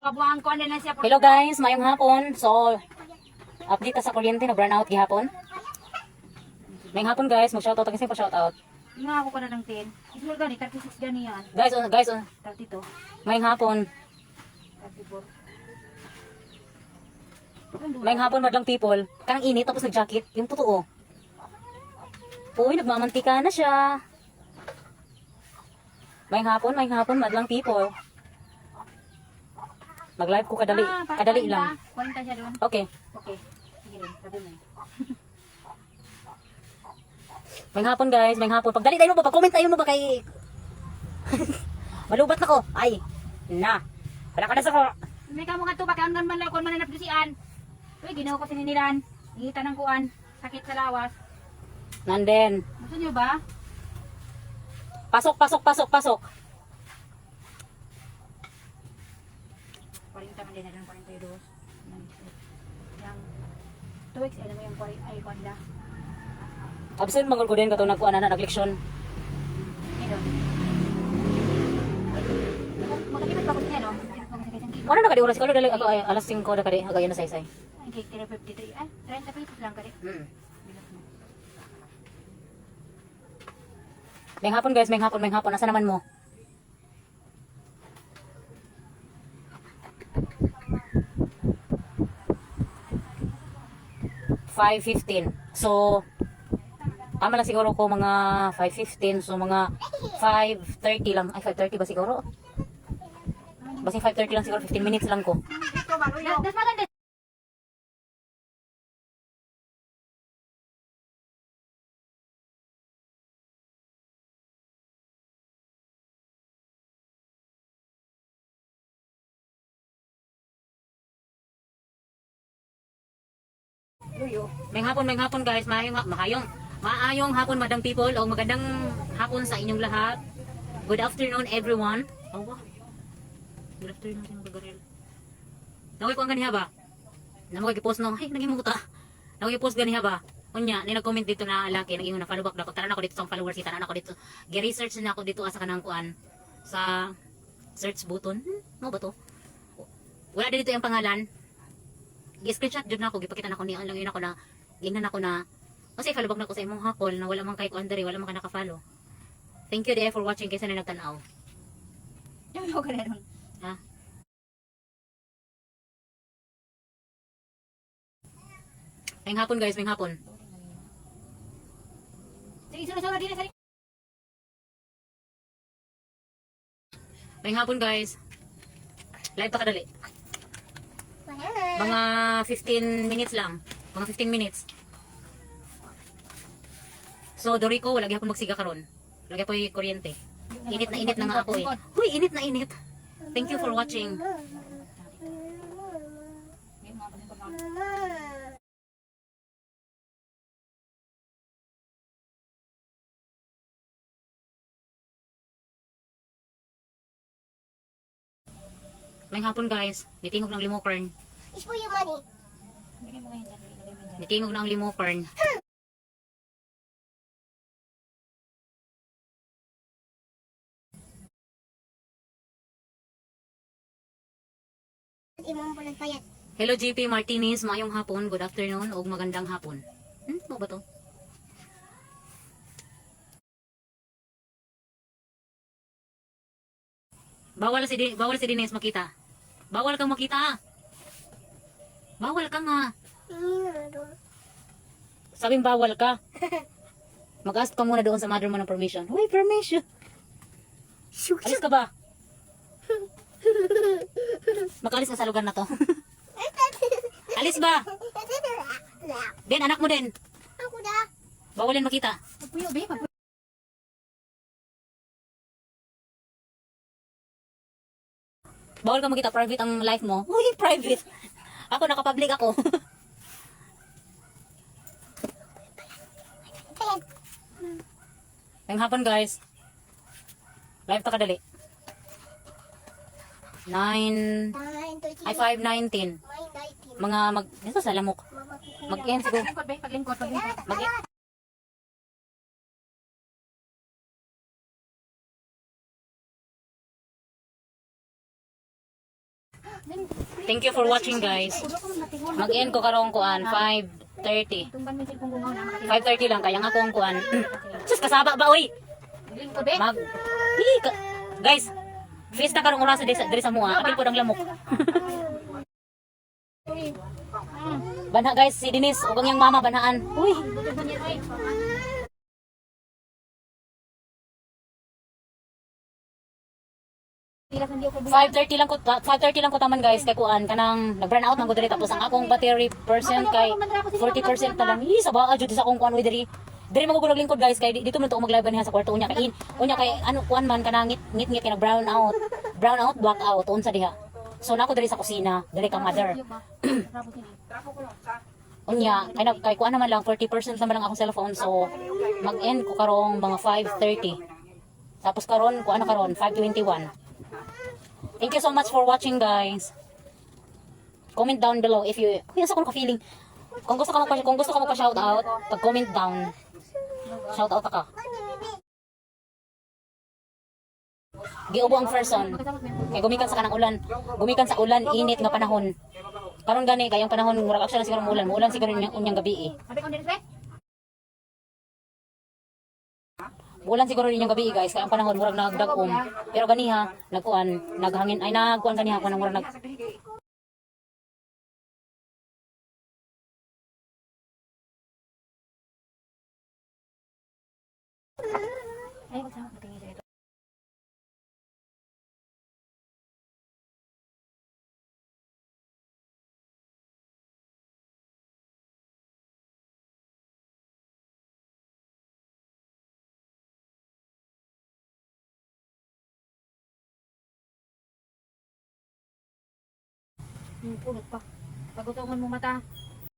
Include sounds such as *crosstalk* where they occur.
Hello guys, mayong hapon. So, update sa kuryente na burn out gihapon. Mayong hapon guys, mag-shoutout kasi pa shoutout. Nga ako ka na ng 10. Ismul gani, 36 gani yan. Guys, uh, guys, uh, 32, mayong hapon. 34. Mayong hapon madlang people. Kanang init tapos nag-jacket, yung totoo. Uy, nagmamantika na siya. Mayong hapon, mayong hapon madlang people. Mag-live ko kadali, Ah, kadali 40. lang. 40 siya doon. Okay. Okay. Sige rin, sabi mo. *laughs* May hapon guys, may hapon. Pagdali tayo mo ba? Pag-comment tayo mo ba kay... *laughs* Malubat na ko. Ay, na. Wala ka na sa ko. May kamo nga to, baka hanggang man lang kung mananap siyan. Uy, ginawa ko sininilan. Ingita ng kuan. Sakit sa lawas. Nanden. Gusto niyo ba? Pasok, pasok, pasok, pasok. 40 man din na doon, 42. Yang 2 weeks, alam mo yung 40, ay, kwanda. Absent mangol ko din kato nagkuan na nagleksyon. Ngayon. Makalipat pa ko siya, no? Ano na kadi oras ko dali ako ay alas 5 na kadi agayon na saysay. Ay, cake, 53. Ay, 30 pesos lang kadi. Mm. May hapon guys, may hapon, may hapon. Asa naman mo? Five fifteen. So, tama lang siguro ko mga 5.15. So, mga 5.30 lang. Ay, 5.30 ba siguro? Basta 5.30 lang siguro. 15 minutes lang ko. Das maganda. May hapon, may hapon guys. Maayong, maayong, maayong hapon madam people. O magandang hapon sa inyong lahat. Good afternoon everyone. Oh, wow. Good afternoon mga kagaril. Naway ko ang ganiha ba? Namukay post no. Ay, naging muta. Naway post ganiha ba? Unya, ni nag-comment dito na laki, naging na follow back na ko. Tanan ako dito sa followers, kita na ako dito. Gi-research na ako dito asa kanang kuan sa search button. Hmm, mo ba to? Wala dito yung pangalan gi-screenshot jud na ako gipakita na ako ni lang yun ako na gingnan ako na kasi follow back na ko sa imong hakol na wala man kay kuan diri wala man ka naka-follow thank you there for watching kaysa na nagtan-aw Yung ko na ha May hapon guys, may hapon. Sige, sunod-sunod din. Sige. May hapon guys. Live pa kadali. Mga 15 minutes lang. Mga 15 minutes. So, Dorico, wala gyapon magsiga karon. Wala gyapon kuryente. Init na init na nga ako eh. Huy, init na init. Thank you for watching. May hapon guys. Nitingog ng limokern. It's for your money. Bigyan mo ngayon dyan. Lagay mo dyan. Nitingog ng limokern. Imong po nagpayat. Hello GP Martinez, mayong hapon, good afternoon o magandang hapon. Hmm, ano ba to? Bawal si Di- bawal si Dines makita. Bawal kang makita. Bawal ka nga. Sabing bawal ka. *laughs* Mag-ask ka muna doon sa mother mo ng permission. Uy, permission. Alis ka ba? Makalis ka sa lugar na to. *laughs* Alis ba? Ben, anak mo din. Ako na. Bawalin makita. Pagpuyo, be. Bawal ka makita private ang life mo. Uy, private. Ako, nakapublic ako. Ngayong hapon, guys. Live ta kadali. 9, Nine, thirty. ay 5, 19. Nine, nineteen. Mga mag, dito sa lamok. Mag-end siguro. Paglingkod. Paglingkod, paglingkod. Mag Thank you for watching guys. Mag-end ko karong kuan 5:30. Tumban mo yung cellphone ko nga. 5:30 lang kaya nga akong kuan. *clears throat* Sus kasaba ba oy? Mag Guys, fiesta karong oras diri sa mua. Apil po ang lamok. *laughs* Banha guys, si Denise ug ang mama banhaan. Uy, 5:30 lang ko 5:30 lang ko taman guys kay kuan kanang nag-burn out man ko diri tapos ang akong battery percent kay 40% na lang. Hi, sa baa jud sa akong kuan way diri. Diri ko lingkod guys kay di- dito man to mag-live niya sa kwarto unya kay unya kay ano kuan man kanang ngit ngit ngit kay brown out. Brown out, black out unsa diha. So nako diri sa kusina, diri ka mother. *clears throat* Unya, kay nag kay kuan naman lang 40% naman lang akong cellphone so mag-end ko karong mga 5:30. Tapos karon kuan na karon 5:21. Thank you so much for watching guys. Comment down below if you Kuya sa ka feeling. Kung gusto ka mo pa kung gusto ka mo pa shout out, pag-comment down. Shout out ka. Giubo ang person. Kay gumikan sa kanang ulan. Gumikan sa ulan, init nga panahon. Karon gani kayang panahon murag actually siguro muulan, muulan siguro unyang, unyang gabi eh. Sabi ko din, eh. Ulan siguro rin yung gabi guys, kaya ang panahon murag nagdagom. Pero ganiha, nagkuan, naghangin ay nagkuan ganiha kanang murag nag Hmm, pulot pa. Pagutungan mo mata.